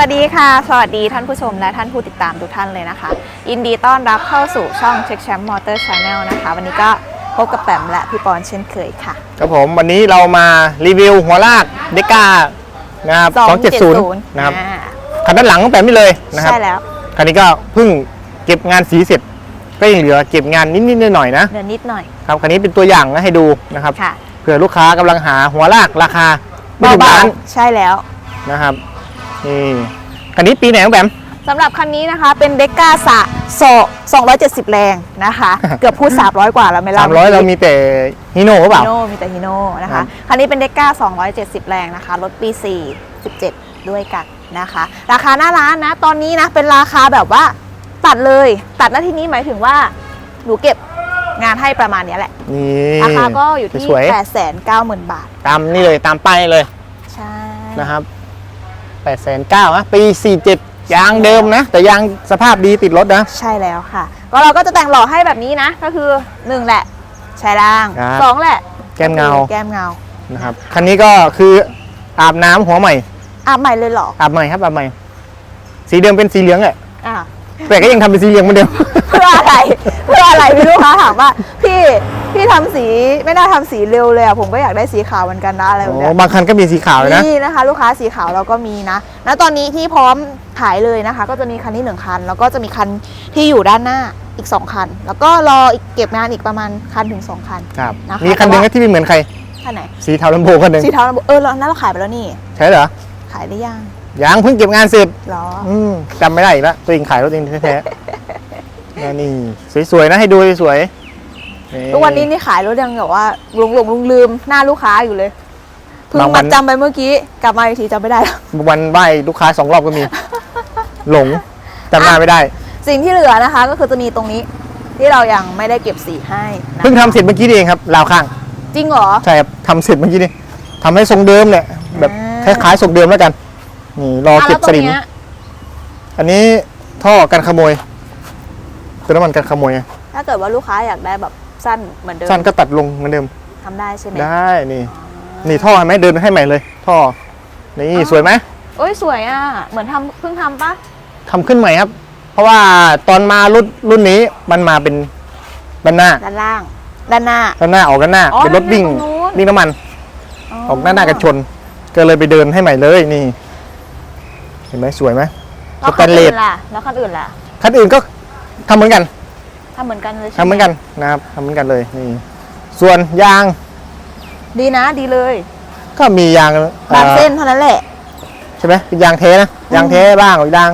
วัสดีค่ะ สวัสดีท่านผู้ชมและท่านผู้ติดตามทุกท่านเลยนะคะ ยินดีต้อนรับเข้าสู่ช่อง Check Champ Motor Channel นะคะ วันนี้ก็พบกับแปมและพี่ปอนเช่นเคยค่ะ ครับผมวันนี้เรามารีวิวหัวลากเดก้านะครับ270 นะครับอ่าคันด้านหลังของแปมนี่เลยนะครับใช่แล้วคันนี้ก็เพิ่งเก็บงานสีเสร็จ ก็ยังเหลือเก็บงานนิดๆหน่อยๆนะเดินนิดหน่อยครับคันนี้เป็นตัวอย่างนะให้ดูนะครับค่ะเผื่อลูกค้ากำลังหาหัวลากราคาไม่ถึงเบาล้านๆใช่แล้วนะครับ นี่คันนี้ปีไหนของแปมสำหรับคันนี้นะคะเป็นเด็กก้าสะโซ270 แรงนะคะ เกือบพูด 300 กว่าแล้วไหม่ล่ะสามร้อยเรามีแต่ฮิโน่หรือเปล่า ฮิโน่มีแต่ฮิโน่นะครัคะบคันนี้เป็นเด็กก้า270 แรงนะคะรถปี 4 17 ด้วยกันนะคะ ราคาหน้าร้านนะ ตอนนี้นะเป็นราคาแบบว่าตัดเลย ตัดหน้าที่นี้หมายถึงว่าหนูเก็บงานให้ประมาณเนี้ยแหละนี่ราคาก็อยู่ที่สวย890,000 บาท ตามนี่เลยตามป้ายเลย ใช่ นะครับ 8ปดแสนเก้านะปี 47 ยางเดิมนะ แต่ยางสภาพดีติดรถนะ ใช่แล้วค่ะ ก็เราก็จะแต่งหล่อให้แบบนี้นะ ก็คือ 1 แหละชายล่างครับ สองแหละแก้มเงาแก้มเงานะครับคันนี้ก็คืออาบน้ำหัวใหม่อาบใหม่เลยเหรออาบใหม่ครับอาบใหม่ สีเดิมเป็นสีเหลืองแหละอ่าแต่ก็ยังทำเป็นสีเหลืองเหมือนเดิม เพื่ออะไร เพื่ออะไรพี่ลูกค้าถามว่า พี่ พี่ทำสีไม่น่าทำสีเร็วเลยอะผมก็อยากได้สีขาวเหมือนกันนะอะไรแบบโอ้เนี้ยบางคันก็มีสีขาวเลยนะ นี่นะคะ ลูกค้าสีขาวเราก็มีนะแล้วตอนนี้ที่พร้อมขายเลยนะคะ ก็จะมีคันที่หนึ่งคัน แล้วก็จะมีคันที่อยู่ด้านหน้าอีกสองคัน แล้วก็รออีกเก็บงานอีกประมาณคันถึงสองคัน ครับ นะคะมีคันหนึงแต่ว่า ที่ไม่เหมือนใคร คันไหน สีเทาลำโพงคันหนึ่งสีเทาเราบอกเออเรานั้นเราขายไปแล้วนี่ ใช่เหรอ ขายได้ยังยังเพิ่งเก็บงานเสร็จเหรอ อืมจำไม่ได้อีกแล้วตัวเองขายรถเองแท้ๆนะนี่ สวยๆนะให้ดูสวยๆ ทุกวันนี้นี่ขายรถยังแบบว่าหลงหลงลืมลืมหน้าลูกค้าอยู่เลยเพิ่งบางวัมาน จำไปเมื่อกี้ กลับมาอีกทีจำไม่ได้แล้ว วันไหว้ลูกค้าสองรอบก็มี หลงจำหน้าไม่ได้ สิ่งที่เหลือนะคะ ก็คือจะมีตรงนี้ที่เรายังไม่ได้เก็บสีให้นะเพิ่งทำเสร็จเมื่อกี้นี่เองครับราวข้าง จริงเหรอ ใช่ครับทำเสร็จเมื่อกี้นี่ทำให้ทรงเดิมเนี่ยแบบคอ่า ล้ายๆทรงเดิมแล้วกันนี่รออะเก็แล้บวตสรงนิม เนี้ยอันนี้ท่อกันขโมยตัวน้ำมันกันขโมยไงถ้าเกิดว่าลูกค้าอยากได้แบบ สั้นเหมือนเดิมสั้นก็ตัดลงเหมือนเดิมทำได้ใช่ไหมได้นี่ นี่ท่อเห็นไหมเดินให้ใหม่เลย ท่อ นี่สวยไหมโอ้ยสวยอะ เหมือนทำเพิ่งทำปะทำขึ้นใหม่ครับ เพราะว่าตอนมารุ่นรุ่นนี้มันมาเป็นด้านหน้าด้านล่าง ด้านหน้า ด้านหน้าออกด้านหน้าอ๋อเป็นรถวิ่งด้านหน้าตรงนู้น วิ่งน้ำมัน ออกด้านหน้ากันชน ก็เลยไปเดินให้ใหม่เลยนี่ เห็นไหมสวยไหมแล้วสแตคันนเลอื่สนล่ะแล้วคันอื่นล่ะ คันอื่นก็ทำเหมือนกันทำเหมือนกันเลยใช่ทำเหมือนกันนะครับทำเหมือนกันเลยนี่ส่วนยางดีนะดีเลย ก็มียางบางอ่อเส้นเท่านั้นแหละ ใช่ไหมเป็นยางเทนะยางเทบ้างยาง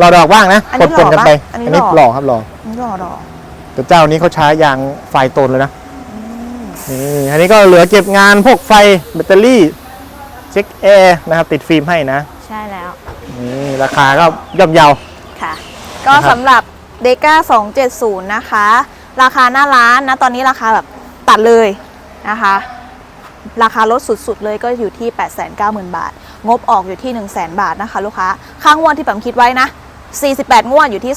รอดอกบ้างนะอันปนี้นปนๆกันไป หล่อปะอันนี้หหล่อล่อครับหล่อนี่รอรอแต่เจ้านี้เขาใช้ยางไฟโตนเลยนะนี่อันนี้ก็เหลือเก็บงานพวกไฟแบตเตอรี่เช็คแอร์นะครับติดฟิล์มให้นะใช่แล้วนี่ราคาก็ย่อมเยา ค่ะ ก็นะครับ สำหรับ เดก้า270 นะคะ ราคาหน้าร้านนะ ตอนนี้ราคาแบบตัดเลยนะคะ ราคารถสุดๆเลยก็อยู่ที่ 890,000 บาท งบออกอยู่ที่ 100,000 บาทนะคะ ลูกค้าค่างวดที่ผมคิดไว้นะ 48 งวดอยู่ที่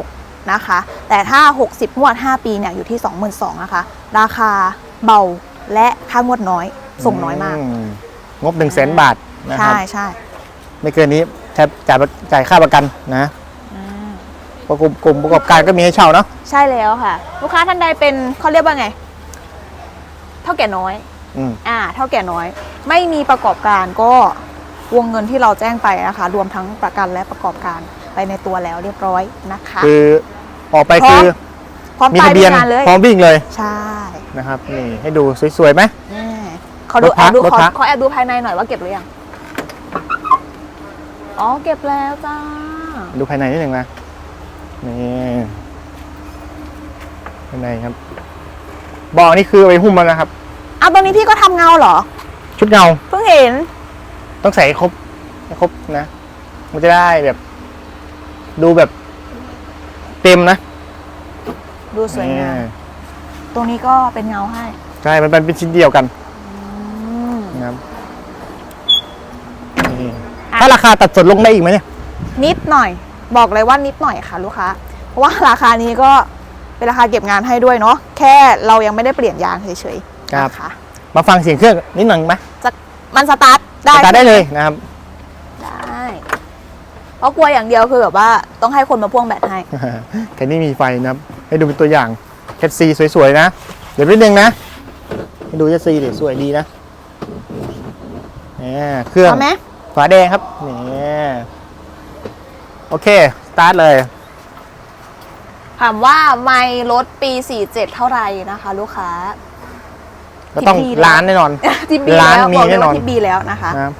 26,000นะคะ แต่ถ้า 60 งวด 5 ปีเนี่ยอยู่ที่ 22,000นะคะ ราคาเบาและค่างวดน้อย ส่งน้อยมาก งบ1นึ่งแสนบาทนะคใช่รับใช่ไม่เกินนี้แทบจ่ายจ่ายค่าประกันนะ ประกลุ่มกลุ่มประกอบการก็มีให้เช่าเนาะใช่แล้วค่ะ ลูกค้าท่านใดเป็นเขาเรียกว่าไง เท่าแก่น้อย อืมอ่า เท่าแก่น้อย ไม่มีประกอบการก็วงเงินที่เราแจ้งไปนะคะ รวมทั้งประกันและประกอบการไปในตัวแล้วเรียบร้อยนะคะ คือออกไปพร้อม คือพร้อมมีไปทะเบียนงานเลย พร้อมวิ่งเลยใช่นะครับนี่ให้ดูสวยๆไหมนี่ขอดูรถพัแอกบดูรถขอพักขอแอบดูภายในหน่อยว่าเก็บหรือยัง อ๋อ เก็บแล้วจ้า ดูภายในนิดหนึ่งนะ นี่ภายในครับเบอกนี่คือเอาไปหุ้มมันนะครับ เอาตรงนี้พี่ก็ทำเงาเหรอ ชุดเงาเพิ่งเห็น ต้องใส่ให้ครบให้ครบนะ มันจะได้แบบ ดูแบบ เต็มนะดูสวยงามนี่ตรงนี้ก็เป็นเงาให้ใช่มันเป็นชิ้นเดียวกันอืมนะครับนี่ถ้าราคาตัดส่วนลงได้อีกไหมเนี่ยนิดหน่อย บอกเลยว่านิดหน่อยค่ะลูกค้า เพราะว่าราคานี้ก็เป็นราคาเก็บงานให้ด้วยเนาะแค่เรายังไม่ได้เปลี่ยนยางเฉยๆครับ นะคะมาฟังเสียงเครื่องนิดหนึ่งไหมจะมันสตาร์ทได้สตาร์ทได้เลยนะครับ ได้เพราะกลัวอย่างเดียวคือแบบว่าต้องให้คนมาพ่วงแบตให้คันนี้มีไฟนะครับ ให้ดูเป็นตัวอย่างแคทซีสวยๆนะ เดี๋ยวนิดนึงนะ ให้ดูแคทซีเดี๋ยวสวยดีนะเนี่ยเครื่องเอาไหม ฝาแดงครับ นี่ โอเค สตาร์ทเลย ถามว่าไม่รถปี 47 เท่าไหร่นะคะ ลูกค้า ก็ต้องที่พี่แล้วล้านแน่นอน ทิปบีร้านแล้วมีบอกเลยแน่นอน ว่าทิปบีแล้วนะคะ นะครับ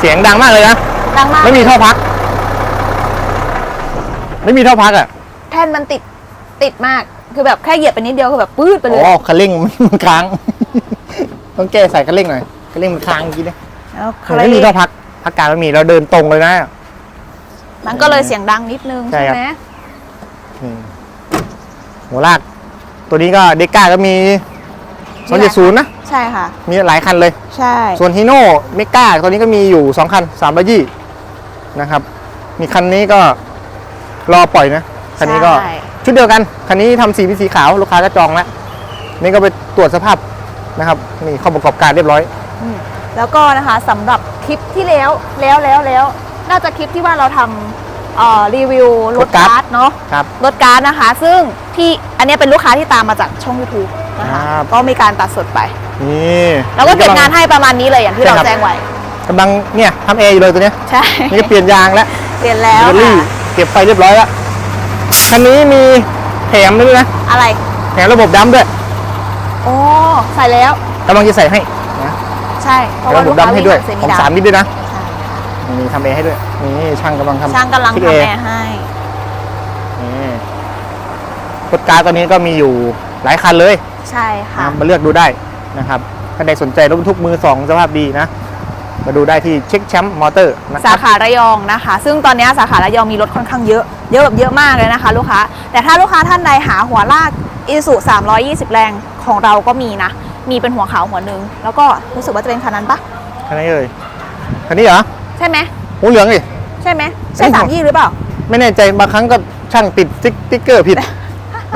เสียงดังมากเลยนะ ดังมากไม่มีท่อพัก ไม่มีท่อพักอะ แท่นมันติดติดมาก คือแบบแค่เหยียบไปนิดเดียวคือแบบปื้ดไปเลย อ๋อคันเร่งมันค้าง ต้องแก้ใส่คันเร่งหน่อยคันเร่งมันค้างเมื่อกี้เนี่ยแล้วไม่มีท่อพักพักกลางไม่มีเราเดินตรงเลยนะ มันก็เลยเสียงดังนิดนึงใช่ใช่ครับไหมนี่หัวลาก ตัวนี้ก็เดก้าก็มี270นะ ใช่ค่ะ มีหลายคันเลย ใช่ ส่วนฮีโน่เมก้าตัวนี้ก็มีอยู่ 2 คัน320นะครับ มีคันนี้ก็รอปล่อยนะ คันนี้ก็ใช่ชุดเดียวกัน คันนี้ทำสีเป็นสีขาว ลูกค้าก็จองแล้ว นี่ก็ไปตรวจสภาพนะครับ นี่เข้าประกอบการเรียบร้อยอืมแล้วก็นะคะสำหรับคลิปที่แล้วแล้วแล้วแล้วน่าจะคลิปที่ว่าเราทำเอ่อรีวิวรรถถการ์ดการ์ดเนาะครับรถการ์ดนะคะ ซึ่งที่อันเนี้ยเป็นลูกค้าที่ตามมาจากช่อง YouTube นะคะครับก็มีการตัดสดไป นี่แล้วก็เก็บงานให้ประมาณนี้เลยอย่างที่เราใช่ครับแจ้งไว้กำลังเนี่ยทำเออยู่เลยตัวเนี้ยใช่นี่ก็เปลี่ยนยางแล้วเปลี่ยนแล้วแบตเตอรี่ค่ะเก็บไฟเรียบร้อยแล้วคันนี้มีแถมด้วยนะอะไรแถมระบบดัมด้วยโอ้ใส่แล้วกำลังจะใส่ให้นะใช่เพแถราะมว่าระบลูบกดัค้ามให้ด้วยเซขมิองดาสามนิดด้วยนะใช่นี่ทำเอให้ด้วยนี่ช่างกำลังทำช่างกำลังฟิตทำเอแอร์ให้นี่รถการ์ดตอนนี้ก็มีอยู่หลายคันเลย ใช่ค่ะนะมาเลือกดูได้ นะครับถ้าใดสนใจรถบรรทุกมือสองสภาพดีนะ มาดูได้ที่เช็คแชมป์มอเตอร์นะคสารับขาระยองนะคะ ซึ่งตอนนี้สาขาระยองมีรถค่อนข้างเยอะ เยอะแบบเยอะมากเลยนะคะ ลูกค้า แต่ถ้าลูกค้าท่านใดหาหัวลากอีสุ320 แรงของเราก็มีนะ มีเป็นหัวขาวหัวหนึ่งแล้วก็รู้สึกว่าจะเป็นคันนั้นปะคันนี้เลยคันนี้เหรอ ใช่ไหมหูเหลืองดิใช่ไหมใช่เอ้ยสามยี่หรือเปล่า ไม่แน่ใจบางครั้งก็ช่างติดสติ๊กเกอร์ผิด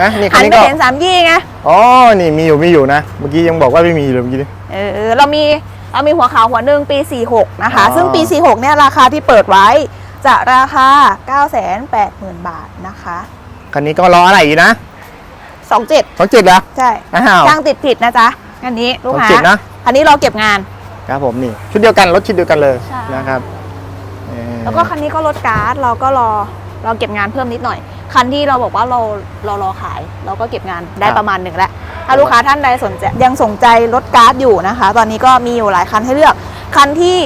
นะนี่คัหันนนี้ไปก็เห็นสามยี่ไงอ๋อนี่มีอยู่มีอยู่นะ เมื่อกี้ยังบอกว่าไม่มีเลยเมื่อกี้นี่ เออเรามีเรามีหัวขาวหัวหนึ่งปี 46 นะคะ อ๋อ ซึ่งปี 46 เนี่ยราคาที่เปิดไว้จะราคา 980,000 บาทนะคะ คันนี้ก็รออะไรอีกนะ27 สองเจ็ดเหรอใช่อ้าวช่างติดผิดนะจ๊ะอันนี้ลูกค้า27นะอันนี้เราเก็บงาน ครับผมนี่ชุดเดียวกันรถชุดเดียวกันเลยใช่ นะครับเอ่อแล้วก็คันนี้ก็ลดการ์ดเราก็รอเราเก็บงานเพิ่มนิดหน่อย คันที่เราบอกว่าเราเรารอขาย เราก็เก็บงานได้ประมาณหนึ่งแล้วถ้าลูกค้าท่านใดสนใจยังสนใจลดการ์ดอยู่นะคะ ตอนนี้ก็มีอยู่หลายคันให้เลือก คันที่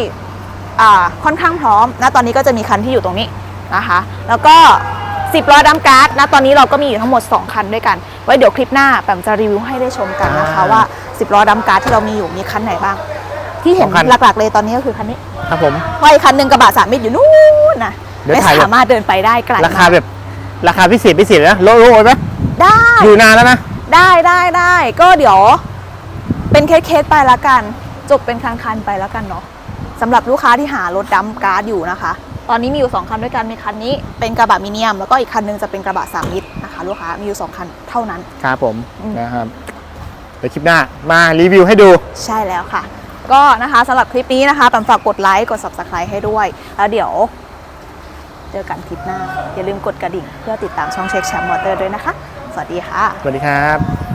อ่าค่อนข้างพร้อมนะตอนนี้ก็จะมีคันที่อยู่ตรงนี้นะคะ แล้วก็10ล้อดัมการ์ดนะตอนนี้เราก็มีอยู่ทั้งหมด 2 คันด้วยกัน ไว้เดี๋ยวคลิปหน้าแปมจะรีวิวให้ได้ชมกันนะคะว่า 10ล้อดัมการ์ดที่เรามีอยู่มีคันไหนบ้าง ที่เห็นหลักๆเลยตอนนี้ก็คือคันนี้ ครับผมเพราะอีกคันหนึ่งกระบะสามมิตรอยู่นู่นนะเดี๋ยวไม่ถ่ายแบบสามารถเดินไปได้ไกลราคามกแบบ ราคาพิเศษพิเศษนะโลโลไหมได้อยู่นานแล้วนะได้ได้ได้ก็เดี๋ยว เป็นเคสเคสๆไปละกัน จบเป็นคันคันๆไปแล้วกันเนาะสำหรับลูกค้าที่หารถดัมการ์ดอยู่นะคะ ตอนนี้มีอยู่ 2 คันด้วยกันมีคันนี้เป็นกระบะมิเนียม แล้วก็อีกคันหนึงจะเป็นกระบะสามมิตรนะคะลูกค้ามีอยู่ 2 คันเท่านั้นครับผมอืมนะครับเดี๋ยวคลิปหน้ามารีวิวให้ดูใช่แล้วค่ะ ก็นะคะสำหรับคลิปนี้นะคะแปมฝากกดไลค์กด subscribe ให้ด้วย แล้วเดี๋ยว เจอกันคลิปหน้า อย่าลืมกดกระดิ่ง เพื่อติดตามช่องเช็คแชมป์มอเตอร์ด้วยนะคะ สวัสดีค่ะ สวัสดีครับ